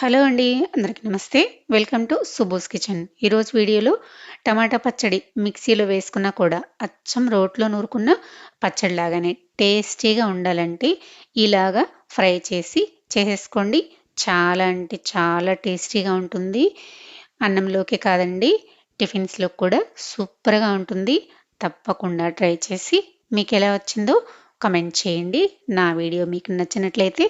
Hello అండి అందరికీ నమస్తే. Welcome to Subo's kitchen. ఈరోజు వీడియోలో టమాటా పచ్చడి మిక్సీలో వేసుకున్నా కూడా అచ్చం రోట్లో నూరుకున్న పచ్చడి లాగానే టేస్టీగా ఉండాలంటే ఇలాగా ఫ్రై చేసి చేసేసుకోండి. చాలా అంటే చాలా టేస్టీగా ఉంటుంది. అన్నంలోకి కాదండి టిఫిన్స్లో కూడా సూపర్గా ఉంటుంది. తప్పకుండా ట్రై చేసి మీకు ఎలా వచ్చిందో కమెంట్ చేయండి. నా వీడియో మీకు నచ్చినట్లయితే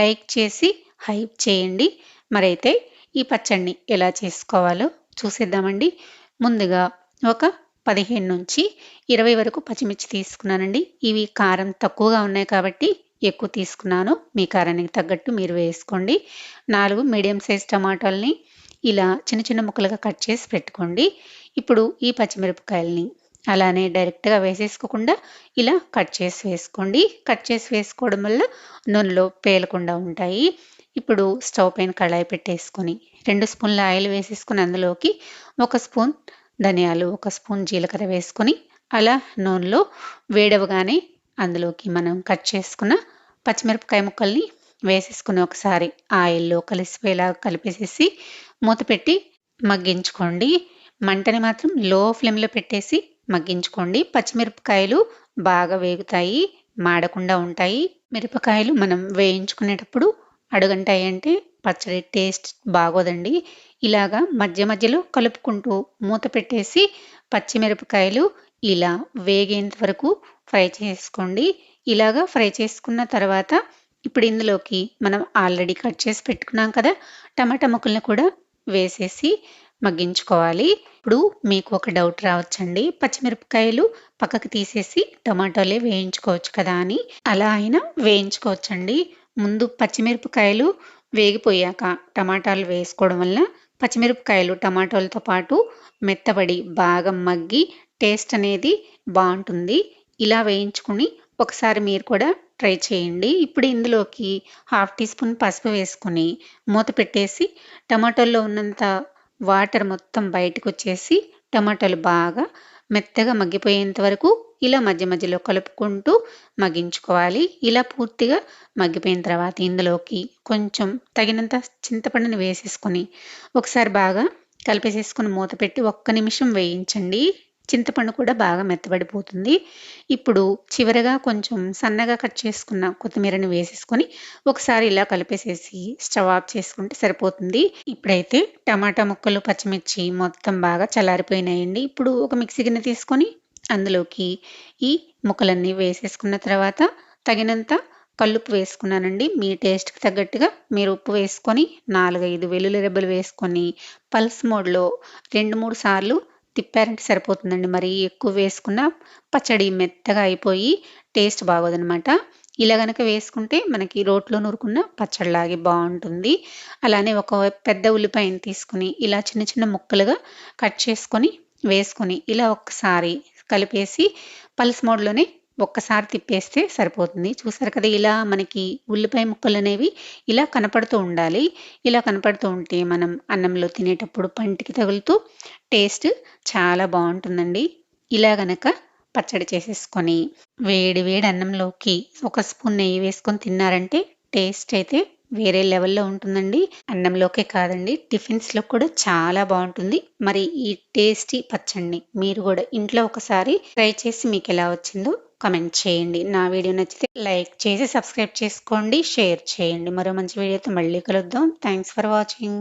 లైక్ చేసి హైప్ చేయండి. మరైతే ఈ పచ్చడిని ఎలా చేసుకోవాలో చూసేద్దామండి. ముందుగా ఒక పదిహేను నుంచి ఇరవై వరకు పచ్చిమిర్చి తీసుకున్నానండి. ఇవి కారం తక్కువగా ఉన్నాయి కాబట్టి ఎక్కువ తీసుకున్నాను. మీ కారానికి తగ్గట్టు మీరు వేసుకోండి. నాలుగు మీడియం సైజ్ టమాటాలని ఇలా చిన్న చిన్న ముక్కలుగా కట్ చేసి పెట్టుకోండి. ఇప్పుడు ఈ పచ్చిమిరపకాయలని అలానే డైరెక్ట్గా వేసేసుకోకుండా ఇలా కట్ చేసి వేసుకోండి. కట్ చేసి వేసుకోవడం వల్ల నూనెలో పేలకుండా ఉంటాయి. ఇప్పుడు స్టవ్ పైన కళాయి పెట్టేసుకొని రెండు స్పూన్ల ఆయిల్ వేసేసుకొని అందులోకి ఒక స్పూన్ ధనియాలు ఒక స్పూన్ జీలకర్ర వేసుకొని అలా నూనెలో వేడవగానే అందులోకి మనం కట్ చేసుకున్న పచ్చిమిరపకాయ ముక్కల్ని వేసేసుకుని ఒకసారి ఆయిల్లో కలిసిపోయేలా కలిపేసేసి మూత పెట్టి మగ్గించుకోండి. మంటని మాత్రం లో ఫ్లేమ్లో పెట్టేసి మగ్గించుకోండి. పచ్చిమిరపకాయలు బాగా వేగుతాయి మాడకుండా ఉంటాయి. మిరపకాయలు మనం వేయించుకునేటప్పుడు అడుగంటాయంటే పచ్చడి టేస్ట్ బాగోదండి. ఇలాగా మధ్య మధ్యలో కలుపుకుంటూ మూత పెట్టేసి పచ్చిమిరపకాయలు ఇలా వేగేంత వరకు ఫ్రై చేసుకోండి. ఇలాగా ఫ్రై చేసుకున్న తర్వాత ఇప్పుడు ఇందులోకి మనం ఆల్రెడీ కట్ చేసి పెట్టుకున్నాం కదా టమాటా ముక్కల్ని కూడా వేసేసి మగ్గించుకోవాలి. ఇప్పుడు మీకు ఒక డౌట్ రావచ్చండి. పచ్చిమిరపకాయలు పక్కకు తీసేసి టమాటాలే వేయించుకోవచ్చు కదా అని. అలా అయినా వేయించుకోవచ్చండి. ముందు పచ్చిమిరపకాయలు వేగిపోయాక టమాటాలు వేసుకోవడం వల్ల పచ్చిమిరపకాయలు టమాటాలతో పాటు మెత్తబడి బాగా మగ్గి టేస్ట్ అనేది బాగుంటుంది. ఇలా వేయించుకుని ఒకసారి మీరు కూడా ట్రై చేయండి. ఇప్పుడు ఇందులోకి హాఫ్ టీ స్పూన్ పసుపు వేసుకొని మూత పెట్టేసి టమాటోల్లో ఉన్నంత వాటర్ మొత్తం బయటకు వచ్చేసి టమాటాలు బాగా మెత్తగా మగ్గిపోయేంత వరకు ఇలా మధ్య మధ్యలో కలుపుకుంటూ మగ్గించుకోవాలి. ఇలా పూర్తిగా మగ్గిపోయిన తర్వాత ఇందులోకి కొంచెం తగినంత చింతపండుని వేసేసుకొని ఒకసారి బాగా కలిపేసేసుకొని మూత పెట్టి ఒక్క నిమిషం వేయించండి. చింతపండు కూడా బాగా మెత్తబడిపోతుంది. ఇప్పుడు చివరగా కొంచెం సన్నగా కట్ చేసుకున్న కొత్తిమీరని వేసేసుకొని ఒకసారి ఇలా కలిపేసేసి స్టవ్ ఆఫ్ చేసుకుంటే సరిపోతుంది. ఇప్పుడైతే టమాటా ముక్కలు పచ్చిమిర్చి మొత్తం బాగా చల్లారిపోయినాయండి. ఇప్పుడు ఒక మిక్సీ గిన్నె తీసుకొని అందులోకి ఈ ముక్కలన్నీ వేసేసుకున్న తర్వాత తగినంత కల్లుప్పు వేసుకున్నానండి. మీ టేస్ట్కి తగ్గట్టుగా మీరు ఉప్పు వేసుకొని నాలుగైదు వెల్లుల్లి రెబ్బలు వేసుకొని పల్స్ మోడ్లో రెండు మూడు సార్లు తిప్పారంటే సరిపోతుందండి. మరి ఎక్కువ వేసుకున్న పచ్చడి మెత్తగా అయిపోయి టేస్ట్ బాగోదనమాట ఇలా కనుక వేసుకుంటే మనకి రోట్లో నూరుకున్న పచ్చడిలాగే బాగుంటుంది. అలానే ఒక పెద్ద ఉల్లిపాయని తీసుకుని ఇలా చిన్న చిన్న ముక్కలుగా కట్ చేసుకొని వేసుకొని ఇలా ఒక్కసారి కలిపేసి పల్స్ మోడ్లోనే ఒక్కసారి తిప్పేస్తే సరిపోతుంది. చూసారు కదా ఇలా మనకి ఉల్లిపాయ ముక్కలు అనేవి ఇలా కనపడుతూ ఉండాలి. ఇలా కనపడుతూ ఉంటే మనం అన్నంలో తినేటప్పుడు పంటికి తగులుతూ టేస్ట్ చాలా బాగుంటుందండి. ఇలా గనక పచ్చడి చేసేసుకొని వేడి వేడి అన్నంలోకి ఒక స్పూన్ నెయ్యి వేసుకొని తిన్నారంటే టేస్ట్ అయితే వేరే లెవెల్లో ఉంటుందండి. అన్నంలోకే కాదండి టిఫిన్స్లో కూడా చాలా బాగుంటుంది. మరి ఈ టేస్టీ పచ్చడిని మీరు కూడా ఇంట్లో ఒకసారి ట్రై చేసి మీకు ఎలా వచ్చిందో కమెంట్ చేయండి. నా వీడియో నచ్చితే లైక్ చేసి సబ్స్క్రైబ్ చేసుకోండి షేర్ చేయండి. మరో మంచి వీడియోతో మళ్ళీ కలుద్దాం. Thanks for watching